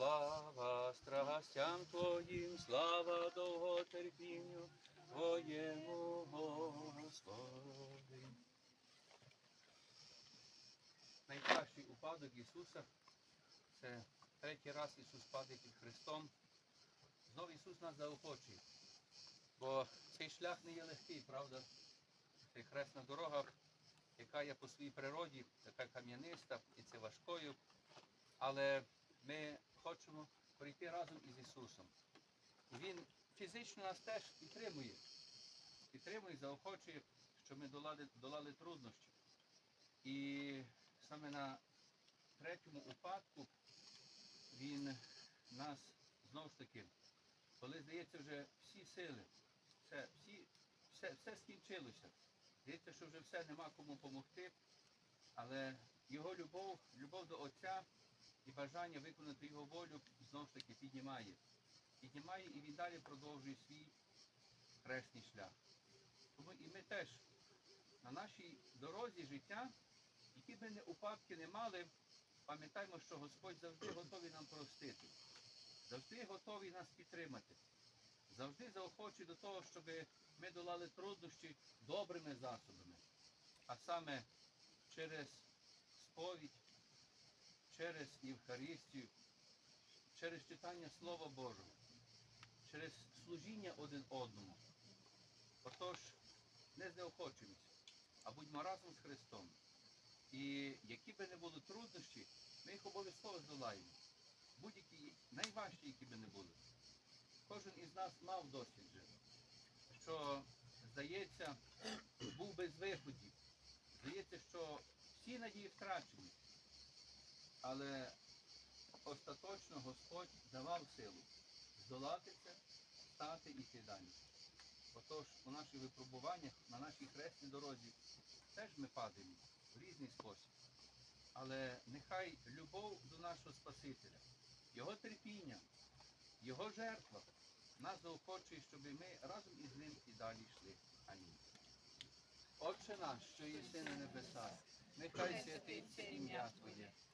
Слава страстям Твоїм, слава довготерпінню Твоєму, Господи. Найкращий упадок Ісуса це третій раз Ісус падає під Христом. Знову Ісус нас заохочує. Бо цей шлях не є легкий, правда? Цей хресна дорога, яка є по своїй природі, така кам'яниста і це важкою. Але ми хочемо прийти разом із Ісусом. Він фізично нас теж підтримує. Підтримує, заохочує, щоб ми долали, долали труднощі. І саме на третьому упадку він нас знову ж таки, коли здається вже всі сили, все, всі, все, все скінчилося. Здається, що вже все нема кому допомогти, але його любов, любов до Отця і бажання виконати його волю знову ж таки піднімає. Піднімає і він далі продовжує свій хресний шлях. Тому і ми теж на нашій дорозі життя, які б не упадки не мали, пам'ятаємо, що Господь завжди готовий нам простити, завжди готовий нас підтримати, завжди заохочує до того, щоб ми долали труднощі добрими засобами, а саме через сповідь, через Євхаристію, через читання Слова Божого, через служіння один одному. Отож, не знеохочуємося, а будьмо разом з Христом. І які би не були труднощі, ми їх обов'язково здолаємо. Будь-які найважчі, які би не були. Кожен із нас мав досвід вже, що, здається, був без виходів. Здається, що всі надії втрачені. Але остаточно Господь давав силу здолати це, стати і йти далі. Отож, у наших випробуваннях, на нашій хресній дорозі, теж ми падаємо в різний спосіб. Але нехай любов до нашого Спасителя, Його терпіння, Його жертва нас заохочує, щоб ми разом із ним і далі йшли. Амінь. Отче наш, що єси на небесах, нехай святиться ім'я Твоє,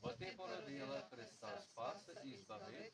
Potem porodila, prestala espaço i izbave,